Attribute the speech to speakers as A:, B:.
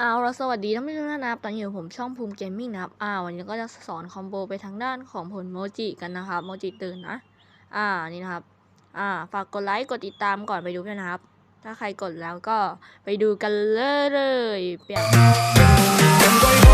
A: เอาละสวัสดีท่านผู้ชมนะครับตอนนี้อยู่ผมช่องภูมิเกมมิ่งนะครับอ่าวันนี้ก็จะสอนคอมโบไปทางด้านของผลโมจิกันนะครับโมจิตื่นนะ อ่านี่นะครับ อ่าฝากกดไลค์กดติดตามก่อนไปดูด้วยนะครับ ถ้าใครกดแล้วก็ไปดูกันเลยเปียก